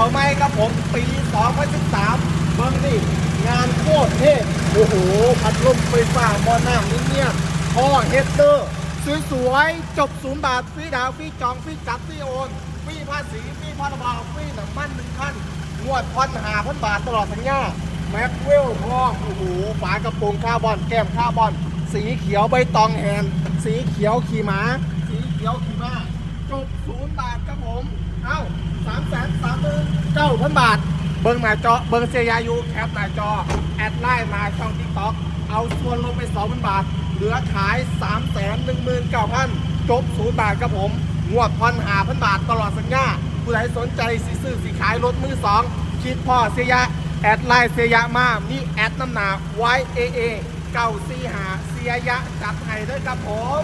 ชฟเขาไหมครับผมปี2013เบิ่งนี่งานโคตรเท่โอ้โห พัดลมไฟฟ้าหมอน้ำนี่เนี่ยท่อเฮดเดอร์สวยๆจบศูนย์บาทฟรีดาวฟรีจองฟรีจัดฟรีโอนฟรีภาษีฟรีพรบฟรีน้ำมันหนึ่งพันงวดพันหาพันบาทตลอดสัญญาแม็กเวลทองโอ้โหฝากระโปรงคาร์บอนแก้มคาร์บอน สีเขียวใบตองแฮนสีเขียวขี่ม้า สีเขียวขี่ม้าจบศูนย์บาทครับผม เอ้าสามแสนสามหมื่นเก้า พันบาท เบิ้งหน้าจอ เบิ้งเซียายูแคปหน้าจอ แอดไลน์มาช่องทิกต็อกเอาส่วนลงไปสองพันบาท เหลือขาย3ามแสนหนึ่งหมื่นเก้าพันจบศูนย์บาทครับผม งวดพันหาพันบาทตลอดสัญญาผู้ใดสนใจสิซื้อสิขายรถมือสองคิดพ่อเสียแอดไลน์เสียมา มีแอดน้ำหนา YAA เก้าสี่หาเสียยะจัดให้ด้วยครับผม